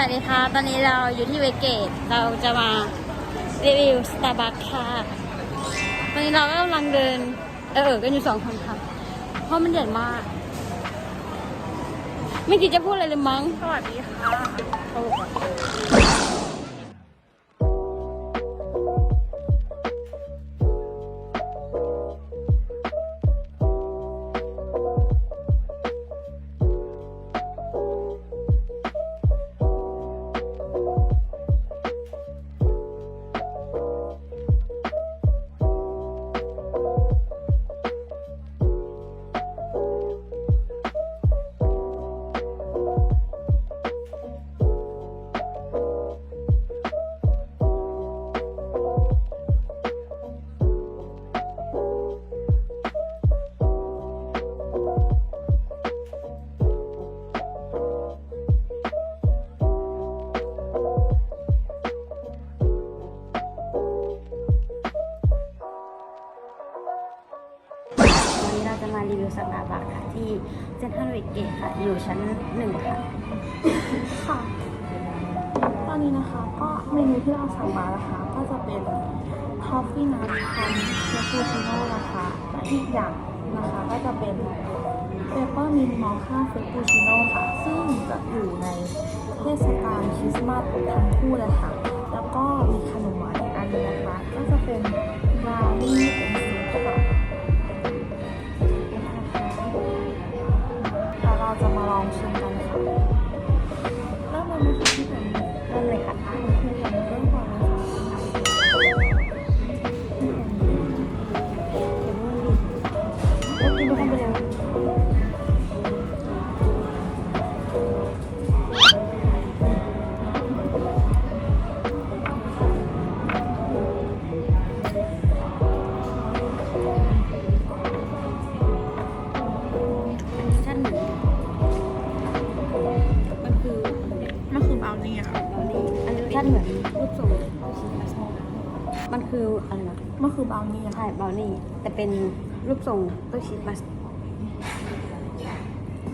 วัสดีค่ะ ตอนนี้เราอยู่ที่เวเกต เราจะมารีวิวสตาร์บัคค่ะ ตอนนี้เราก็กำลังเดิน เออกันอยู่สองคนค่ะ เพราะมันใหญ่มาก ไม่คิดจะพูดอะไรเลยมั้ง สวัสดีค่ะ มารีวิวสตาร์บัคค่ะที่เซ็นทรัลเวสเกตค่ะ อยู่ชั้นหนึ่งค่ะ ค่ะ ตอนนี้นะคะก็เมนูที่เราสั่งมานะคะ ก็จะเป็นทอฟฟี่นัทคันเชฟฟูชิโน่นะคะและอีกอย่างนะคะก็จะเป็นเปเปอร์มินมอคค่าเฟปปูชิโน่ค่ะ ซึ่งจะอยู่ในเทศกาลคริสต์มาสทั้งคู่เลยค่ะ แล้วก็มีขนมหวานอีกอันนึงนะคะ ก็จะเป็นบราวนี่เป็น จะมาลองชิมกันค่ะเริ่มเลยนะคะที่เป็นเริ่มเลยค่ะคืออย่างเริ่มก่อนนะคะแล้วกินด้วยกันไปเลย มันคืออะไรนะมันคือบราวนี่ค่ะใช่บราวนี่ แต่เป็นรูปทรงตัวชีสมาส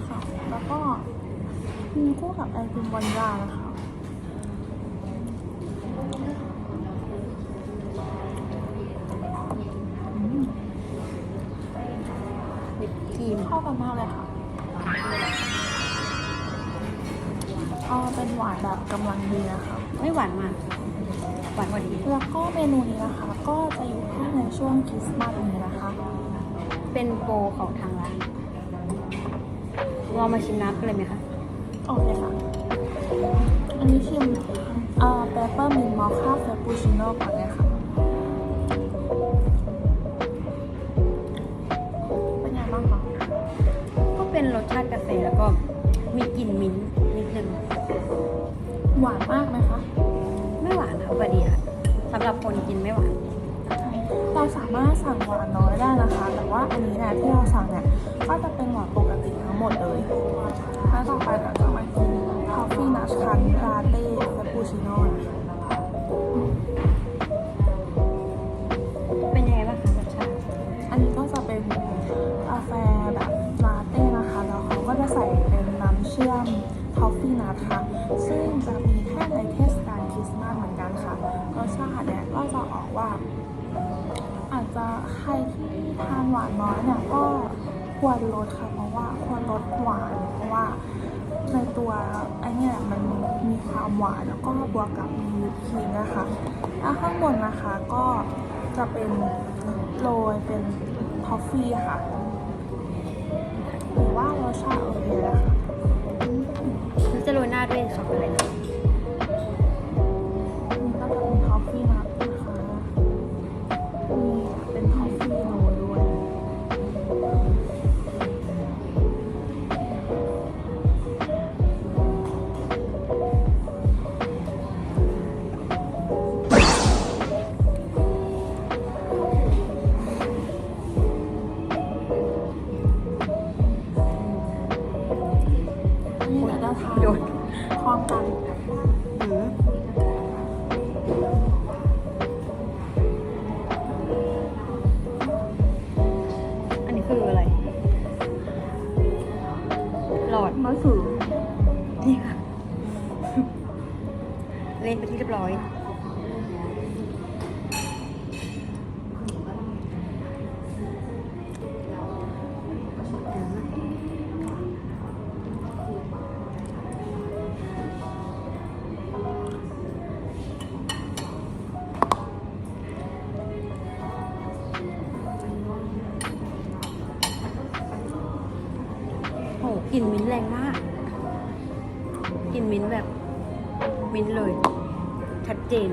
ค่ะ แล้วก็มีคู่กับไอติมวานิลลานะคะอืมวิปครีมเข้ากันมากเลยค่ะเอาเป็นหวานแบบกำลังดีนะคะ ไม่หวานมาก หวานพอดีแล้วก็เมนูนี้นะคะ ก็จะอยู่แค่ในช่วงคริสต์มาสนี้นะคะ เป็นโปรของทางร้านเรามาชิมน้ำกันเลยไหมคะโอเคค่ะ อันนี้ชิมเอ่อเปเปอร์มินมอคค่าเฟปปูชิโน่ก่อนเลยค่ะเป็นไงบ้างคะก็เป็นรสชาติกาแฟแล้วก็มีกลิ่นมิ้นท์นิดนึง หวานมากไหมคะไม่หวานค่ะ พอดีค่ะสำหรับคนกินไม่หวาน เราสามารถสั่งหวานน้อยได้นะคะ แต่ว่าอันนี้นี่ยที่เราสั่งเนี่ยก็จะเป็นหวานปกติทั้งหมดเลยแล้วต่อไปเราจะมากินทอฟฟี่นัชคันลาเต้เฟปปูชิโน่เป็นยังไงบ้างคะรสชาติอันนี้ก็จะเป็นกาแฟแบบลาเต้นะคะแล้วเขาก็จะใส่เป็นน้ำเชื่อมทอฟฟี่นัทค่ะซึ่งจะมีแค่ในเทศ สชาติเนี่ยก็จะออกว่า อาจจะใครที่ทานหวานน้อยเนี่ยก็ควรลดค่ะเพราะว่าควรลดหวานเพราะว่าในตัวไอ้เนี่ยมันมีความหวานแล้วก็บวกกับมีวิปครีมนะคะแล้วข้างบนนะคะก็จะเป็นโรยเป็นทอฟฟี่ค่ะหรือว่ารสชาติโอเคเลยค่ะจะโรยหน้าด้วยช็อกโกแลต อันนี้คืออะไร หลอดมะสือนี่ค่ะ เล่นไปที่เรียบร้อย กลิ่นมิ้นท์แรงมากกลิ่นมิ้นท์แบบมิ้นท์เลย ชัดเจน